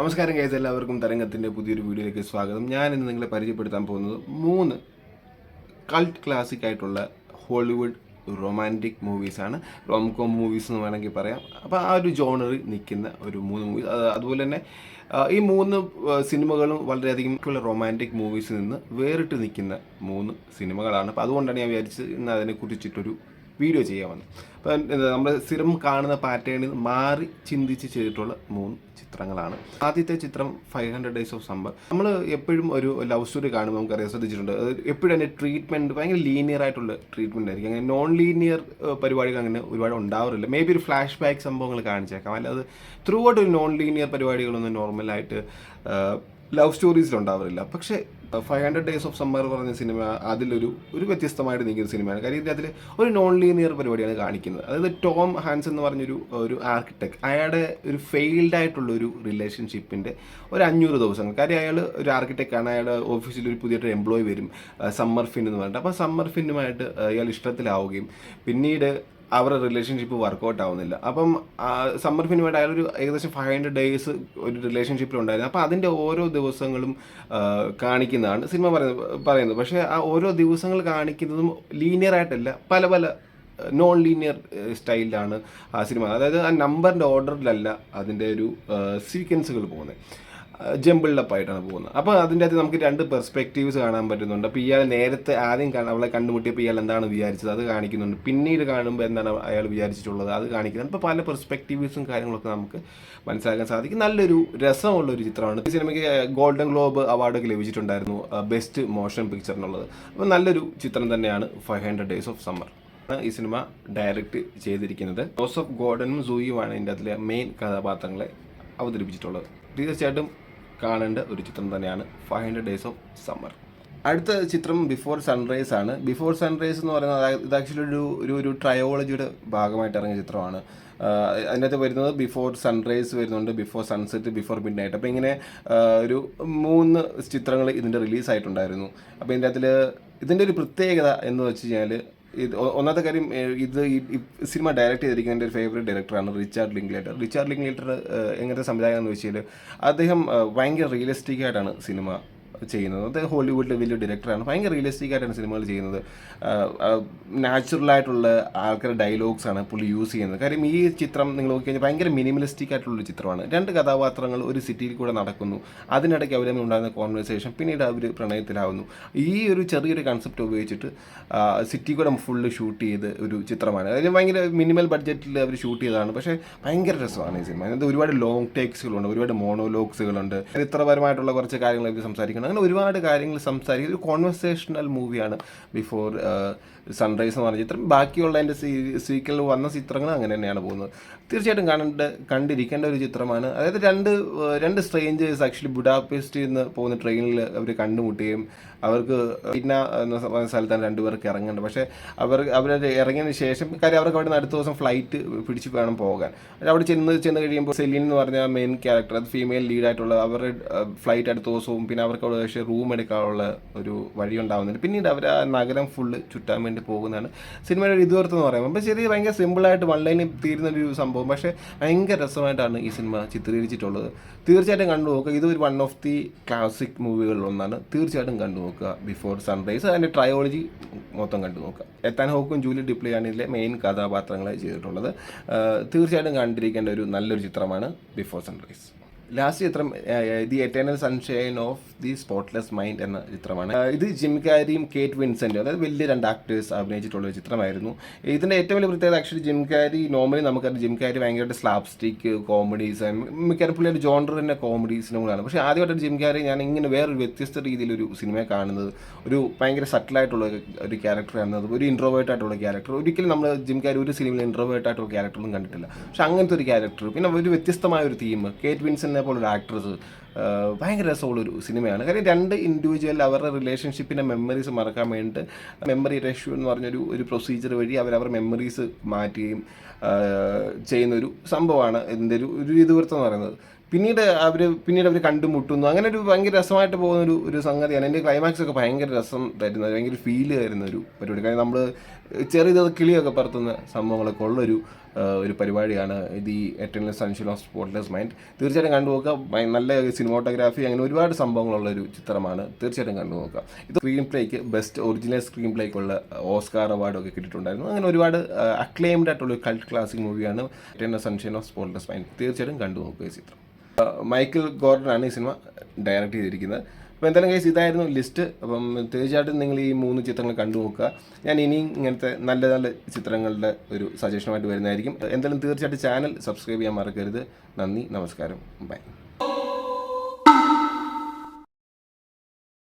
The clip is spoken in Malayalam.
നമസ്കാരം കേസ് എല്ലാവർക്കും തരംഗത്തിന്റെ പുതിയൊരു വീഡിയോയിലേക്ക് സ്വാഗതം. ഞാൻ ഇന്ന് നിങ്ങളെ പരിചയപ്പെടുത്താൻ പോകുന്നത് മൂന്ന് കൾട്ട് ക്ലാസിക് ആയിട്ടുള്ള ഹോളിവുഡ് റൊമാന്റിക് മൂവീസാണ് റോംകോം മൂവീസ് എന്ന് വേണമെങ്കിൽ പറയാം. അപ്പോൾ ആ ഒരു ജോണറിൽ നിൽക്കുന്ന ഒരു മൂന്ന് മൂവീസ് അതുപോലെ തന്നെ ഈ മൂന്ന് സിനിമകളും വളരെയധികം റൊമാന്റിക് മൂവീസിൽ നിന്ന് വേറിട്ട് നിൽക്കുന്ന മൂന്ന് സിനിമകളാണ് അപ്പോൾ അതുകൊണ്ടാണ് ഞാൻ വിചാരിച്ചത് ഇന്ന് അതിനെ കുറിച്ചിട്ടൊരു വീഡിയോ ചെയ്യാമെന്ന് അപ്പം നമ്മൾ സ്ഥിരം കാണുന്ന പാറ്റേണിൽ മാറി ചിന്തിച്ച് ചെയ്തിട്ടുള്ള മൂന്ന് ചിത്രങ്ങളാണ്. ആദ്യത്തെ ചിത്രം five hundred days of summer നമ്മൾ എപ്പോഴും ഒരു ലവ് സ്റ്റോറി കാണുമ്പോൾ നമുക്കറിയാം ശ്രദ്ധിച്ചിട്ടുണ്ട്. എപ്പോഴും അതിന്റെ ട്രീറ്റ്മെന്റ് ഭയങ്കര ലീനിയർ ആയിട്ടുള്ള ട്രീറ്റ്മെന്റ് ആയിരിക്കും. അങ്ങനെ നോൺ ലീനിയർ പരിപാടികൾ അങ്ങനെ ഒരുപാട് ഉണ്ടാവാറില്ല. മേ ബി ഒരു ഫ്ലാഷ് ബാക്ക് സംഭവങ്ങൾ കാണിച്ചേക്കാം. അല്ലാതെ ത്രൂ ഔട്ട് ഒരു നോൺ ലീനിയർ പരിപാടികളൊന്നും നോർമലായിട്ട് ലവ് സ്റ്റോറീസിൽ ഉണ്ടാവാറില്ല പക്ഷേ five hundred days of summer പറഞ്ഞ സിനിമ അതിലൊരു ഒരു വ്യത്യസ്തമായിട്ട് നിൽക്കുന്ന സിനിമയാണ്. കാര്യം ഇതിൽ ഒരു നോൺ ലീനിയർ പരിപാടിയാണ് കാണിക്കുന്നത്. അതായത് ടോം ഹാൻസ് എന്ന് പറഞ്ഞൊരു ഒരു ആർക്കിടെക്ട് അയാളുടെ ഒരു ഫെയിൽഡ് ആയിട്ടുള്ള ഒരു റിലേഷൻഷിപ്പിന്റെ ഒരു അഞ്ഞൂറ് ദിവസങ്ങൾ. കാര്യം അയാൾ ഒരു ആർക്കിടെക്ട് ആണ്. അയാളുടെ ഓഫീസിൽ ഒരു പുതിയൊരു എംപ്ലോയി വരും. സമ്മർ ഫിൻ എന്ന് പറഞ്ഞിട്ട്. അപ്പോൾ സമ്മർ ഫിന്നുമായിട്ട് അയാൾ ഇഷ്ടത്തിലാവുകയും പിന്നീട് അവരുടെ റിലേഷൻഷിപ്പ് വർക്കൗട്ട് ആവുന്നില്ല. അപ്പം സമ്മർ ഫിനുമായിട്ട് അയാൾ ഒരു ഏകദേശം ഫൈവ് ഹൺഡ്രഡ് ഡേയ്സ് ഒരു റിലേഷൻഷിപ്പിൽ ഉണ്ടായിരുന്നു. അപ്പോൾ അതിന്റെ ഓരോ ദിവസങ്ങളും കാണിക്കുന്നതാണ് സിനിമ പറയുന്നത് പറയുന്നത്. പക്ഷേ ആ ഓരോ ദിവസങ്ങൾ കാണിക്കുന്നതും ലീനിയർ ആയിട്ടല്ല. പല പല നോൺ ലീനിയർ സ്റ്റൈലിലാണ് ആ സിനിമ. അതായത് ആ നമ്പറിന്റെ ഓർഡറിലല്ല അതിന്റെ ഒരു സീക്വൻസുകൾ പോകുന്നത്. ജമ്പിൾഡപ്പ് ആയിട്ടാണ് പോകുന്നത്. അപ്പോൾ അതിന്റെ അകത്ത് നമുക്ക് രണ്ട് പെർസ്പെക്റ്റീവ്സ് കാണാൻ പറ്റുന്നുണ്ട്. അപ്പോൾ ഇയാൾ നേരത്തെ ആദ്യം അവളെ കണ്ടുമുട്ടിയപ്പോൾ ഇയാൾ എന്താണ് വിചാരിച്ചത്? അത് കാണിക്കുന്നുണ്ട്. പിന്നീട് കാണുമ്പോൾ എന്താണ് അയാൾ വിചാരിച്ചിട്ടുള്ളത്? അത് കാണിക്കുന്നുണ്ട്. അപ്പോൾ പല പെർസ്പെക്റ്റീവ്സും കാര്യങ്ങളൊക്കെ നമുക്ക് മനസ്സിലാക്കാൻ സാധിക്കും. നല്ലൊരു രസമുള്ള ഒരു ചിത്രമാണ്. ഈ സിനിമയ്ക്ക് ഗോൾഡൻ ഗ്ലോബ് അവാർഡൊക്കെ ലഭിച്ചിട്ടുണ്ടായിരുന്നു ബെസ്റ്റ് മോഷൻ പിക്ചർ എന്നുള്ളത്. അപ്പോൾ നല്ലൊരു ചിത്രം തന്നെയാണ് five hundred days of summer ഈ സിനിമ ഡയറക്റ്റ് ചെയ്തിരിക്കുന്നത്. ജോസഫ് ഗോർഡനും സൂയിയുമാണ് ഇതിന്റെ അതിലെ മെയിൻ കഥാപാത്രങ്ങളെ അവതരിപ്പിച്ചിട്ടുള്ളത്. തീർച്ചയായിട്ടും കാണേണ്ട ഒരു ചിത്രം തന്നെയാണ് five hundred days of summer അടുത്ത ചിത്രം ബിഫോർ സൺറൈസ് ആണ്. ബിഫോർ സൺറൈസ് എന്ന് പറയുന്നത് ഇത് ആക്ച്വലി ഒരു ഒരു ഒരു ട്രയോളജിയുടെ ഭാഗമായിട്ട് ഇറങ്ങിയ ചിത്രമാണ്. അതിനകത്ത് വരുന്നത് ബിഫോർ സൺറൈസ് വരുന്നുണ്ട് before sunset before midnight അപ്പോൾ ഇങ്ങനെ ഒരു മൂന്ന് ചിത്രങ്ങൾ ഇതിന്റെ റിലീസായിട്ടുണ്ടായിരുന്നു അപ്പോൾ ഇതിന്റെ അതിൽ ഇതിന്റെ ഒരു പ്രത്യേകത എന്ന് വെച്ച് കഴിഞ്ഞാൽ ഇത് ഒന്നാമത്തെ കാര്യം ഇത് ഈ സിനിമ ഡയറക്റ്റ് ചെയ്തിരിക്കുന്ന എന്റെ ഒരു ഫേവറേറ്റ് ഡയറക്ടറാണ് റിച്ചാർഡ് ലിംഗ്ലേറ്റർ റിച്ചാർഡ് ലിംഗ്ലേറ്റർ എങ്ങനത്തെ സംവിധായകം എന്ന് വെച്ചാൽ അദ്ദേഹം ഭയങ്കര റിയലിസ്റ്റിക് ആയിട്ടാണ് സിനിമ ചെയ്യുന്നത്. അത് ഹോളിവുഡിലെ വലിയ ഡയറക്ടറാണ് ഭയങ്കര റിയലിസ്റ്റിക് ആയിട്ടാണ് സിനിമകൾ ചെയ്യുന്നത്. നാച്ചുറൽ ആയിട്ടുള്ള ആൾക്കാരുടെ ഡയലോഗ്സ് ആണ് പുള്ളി യൂസ് ചെയ്യുന്നത്. കാര്യം ഈ ചിത്രം നിങ്ങൾ നോക്കിക്കഴിഞ്ഞാൽ ഭയങ്കര മിനിമലിസ്റ്റിക് ആയിട്ടുള്ള ഒരു ചിത്രമാണ്. രണ്ട് കഥാപാത്രങ്ങൾ ഒരു സിറ്റിയിൽ കൂടെ നടക്കുന്നു. അതിനിടയ്ക്ക് അവർ ഉണ്ടാകുന്ന കോൺവെർസേഷൻ പിന്നീട് അവർ പ്രണയത്തിലാവുന്നു. ഈ ഒരു ചെറിയൊരു കൺസെപ്റ്റ് ഉപയോഗിച്ചിട്ട് സിറ്റി കൂടെ ഫുള്ള് ഷൂട്ട് ചെയ്ത് ഒരു ചിത്രമാണ്. അതിന് ഭയങ്കര മിനിമൽ ബഡ്ജറ്റിൽ അവർ ഷൂട്ട് ചെയ്തതാണ്. പക്ഷേ ഭയങ്കര രസമാണ് ഈ സിനിമ. അതിനകത്ത് ഒരുപാട് ലോങ് ടേക്സുകളുണ്ട് ഒരുപാട് മോണോലോഗ്സുകളുണ്ട് ചരിത്രപരമായിട്ടുള്ള കുറച്ച് കാര്യങ്ങൾ അവർ സംസാരിക്കണം. അങ്ങനെ ഒരുപാട് കാര്യങ്ങൾ സംസാരിക്കുന്ന ഒരു കോൺവെർസേഷണൽ മൂവിയാണ് ബിഫോർ സൺറൈസ് എന്ന് പറഞ്ഞ ചിത്രം. ബാക്കിയുള്ള എന്റെ സീക്വൽ വന്ന ചിത്രങ്ങൾ അങ്ങനെ തന്നെയാണ് പോകുന്നത്. തീർച്ചയായിട്ടും കണ്ട് കണ്ടിരിക്കേണ്ട ഒരു ചിത്രമാണ്. അതായത് രണ്ട് രണ്ട് സ്ട്രേഞ്ചേഴ്സ് ആക്ച്വലി ബുഡാപെസ്റ്റിൽ നിന്ന് പോകുന്ന ട്രെയിനിൽ അവർ കണ്ടുമുട്ടുകയും അവർക്ക് ഇന്ന എന്ന സ്ഥ- സ്ഥലത്താണ് രണ്ടുപേർക്ക് ഇറങ്ങേണ്ടത്. പക്ഷേ അവർ അവർ ഇറങ്ങിയതിന് ശേഷം കാര്യം അവർക്ക് അവിടെ നിന്ന് അടുത്ത ദിവസം ഫ്ലൈറ്റ് പിടിച്ച് വേണം പോകാൻ. അവിടെ ചെന്ന് ചെന്ന് കഴിയുമ്പോൾ സെലീൻ എന്ന് പറഞ്ഞ മെയിൻ ക്യാരക്ടർ അത് ഫീമെയിൽ ലീഡായിട്ടുള്ള അവരുടെ ഫ്ലൈറ്റ് അടുത്ത ദിവസവും പിന്നെ അവർക്ക് അവിടെ പക്ഷേ റൂം എടുക്കാനുള്ള ഒരു വഴി ഉണ്ടാവുന്നുണ്ട് പിന്നീട് അവർ ആ നഗരം ഫുള്ള് ചുറ്റാൻ വേണ്ടി പോകുന്നതാണ്. സിനിമയുടെ ഒരു ഇതുവർത്ത് എന്ന് പറയുമ്പോൾ അപ്പോൾ ശരി ഭയങ്കര സിമ്പിളായിട്ട് വൺ ലൈനിൽ തീരുന്ന ഒരു സംഭവം. പക്ഷേ ഭയങ്കര രസമായിട്ടാണ് ഈ സിനിമ ചിത്രീകരിച്ചിട്ടുള്ളത്. തീർച്ചയായിട്ടും കണ്ടു നോക്കുക. ഇത് ഒരു വൺ ഓഫ് ദി ക്ലാസിക് മൂവികളിൽ ഒന്നാണ്. തീർച്ചയായിട്ടും കണ്ടു നോക്കുക ബിഫോർ സൺറൈസ് അതിന്റെ ട്രയോളജി മൊത്തം കണ്ടു നോക്കുക. എത്താൻ ഹോക്കും ജൂലി ഡിപ്ലിയാണ് ഇതിലെ മെയിൻ കഥാപാത്രങ്ങളെ ചെയ്തിട്ടുള്ളത്. തീർച്ചയായിട്ടും കണ്ടിരിക്കേണ്ട ഒരു നല്ലൊരു ചിത്രമാണ് ബിഫോർ സൺറൈസ് ലാസ്റ്റ് ചിത്രം the eternal sunshine of the spotless mind എന്ന ചിത്രമാണ്. ഇത് ജിം കാരിയും കേറ്റ് വിൻസെന്റും അതായത് വലിയ രണ്ട് ആക്ടേഴ്സ് അഭിനയിച്ചിട്ടുള്ള ഒരു ചിത്രമായിരുന്നു. ഇതിന്റെ ഏറ്റവും വലിയ പ്രത്യേകത ആക്ച്വലി ജിം കാരി നോർമലി നമുക്കറിയാം ജിം കാരി ഭയങ്കരമായിട്ട് സ്ലാബ് സ്റ്റിക്ക് കോമഡീസ് മിക്കവാറും പുള്ളിയുടെ ജോണ്ടർ തന്നെ കോമഡീസിനും കൂടെയാണ്. പക്ഷേ ജിം കാരി ഞാൻ ഇങ്ങനെ വേറൊരു വ്യത്യസ്ത രീതിയിലൊരു സിനിമ കാണുന്നത്. ഒരു ഭയങ്കര സട്ടിലായിട്ടുള്ള ഒരു ക്യാരക്ടർ എന്നത് ഒരു ഇൻട്രോവേർട്ട് ആയിട്ടുള്ള ക്യാരക്ടർ ഒരിക്കലും നമ്മൾ ജിം കാരി ഒരു സിനിമയിൽ ഇൻട്രോവേർട്ട് ആയിട്ടുള്ള ക്യാരക്ടറൊന്നും കണ്ടിട്ടില്ല. പക്ഷെ അങ്ങനത്തെ ഒരു ക്യാരക്ടർ പിന്നെ ഒരു വ്യത്യസ്തമായ ഒരു തീം കേറ്റ് വിൻസനെ പോലൊരു ആക്ട്രസ് ഭയങ്കര രസമുള്ളൊരു സിനിമയാണ്. കാര്യം രണ്ട് ഇൻഡിവിജ്വൽ അവരുടെ റിലേഷൻഷിപ്പിന്റെ മെമ്മറീസ് മറക്കാൻ വേണ്ടിയിട്ട് മെമ്മറി റെഷ്യൂ എന്ന് പറഞ്ഞൊരു ഒരു പ്രൊസീജിയർ വഴി അവരവരുടെ മെമ്മറീസ് മാറ്റുകയും ചെയ്യുന്നൊരു ചെയ്യുന്ന ഒരു സംഭവമാണ് ഇതിന്റെ ഒരു ഒരു ഇതിവൃത്തം എന്ന് പറയുന്നത്. പിന്നീട് അവർ പിന്നീട് അവർ കണ്ടുമുട്ടുന്നു. അങ്ങനെ ഒരു ഭയങ്കര രസമായിട്ട് പോകുന്ന ഒരു ഒരു സംഗതിയാണ്. എന്റെ ക്ലൈമാക്സ് ഒക്കെ ഭയങ്കര രസം തരുന്ന ഭയങ്കര ഫീൽ തരുന്ന ഒരു പരിപാടി. കാരണം നമ്മൾ ചെറിയ കിളിയൊക്കെ പറത്തുന്ന സംഭവങ്ങളൊക്കെ ഉള്ളൊരു ഒരു പരിപാടിയാണ് ഈ eternal sunshine of spotless mind തീർച്ചയായിട്ടും കണ്ടു നോക്കുക. നല്ല സിനിമോട്ടോഗ്രാഫി അങ്ങനെ ഒരുപാട് സംഭവങ്ങളുള്ള ഒരു ചിത്രമാണ്. തീർച്ചയായിട്ടും കണ്ടു നോക്കുക. ഇത് സ്ക്രീൻ പ്ലേക്ക് ബെസ്റ്റ് ഒറിജിനൽ സ്ക്രീൻ പ്ലേക്കുള്ള ഓസ്കാർ അവാർഡൊക്കെ കിട്ടിയിട്ടുണ്ടായിരുന്നു. അങ്ങനെ ഒരുപാട് അക്ലെയിംഡ് ആയിട്ടുള്ള ഒരു കൾട്ട് ക്ലാസിക് മൂവിയാണ് eternal sunshine of spotless mind തീർച്ചയായിട്ടും കണ്ടു നോക്കുക ഈ ചിത്രം. മൈക്കിൾ ഗോർഡനാണ് ഈ സിനിമ ഡയറക്റ്റ് ചെയ്തിരിക്കുന്നത്. അപ്പോൾ എന്തായാലും കേസ് ഇതായിരുന്നു ലിസ്റ്റ് അപ്പം തീർച്ചയായിട്ടും നിങ്ങൾ ഈ മൂന്ന് ചിത്രങ്ങൾ കണ്ടു നോക്കുക. ഞാൻ ഇനിയും ഇങ്ങനത്തെ നല്ല നല്ല ചിത്രങ്ങളുടെ ഒരു സജഷനുമായിട്ട് വരുന്നതായിരിക്കും. എന്തായാലും തീർച്ചയായിട്ടും ചാനൽ സബ്സ്ക്രൈബ് ചെയ്യാൻ മറക്കരുത്. നന്ദി നമസ്കാരം. ബൈ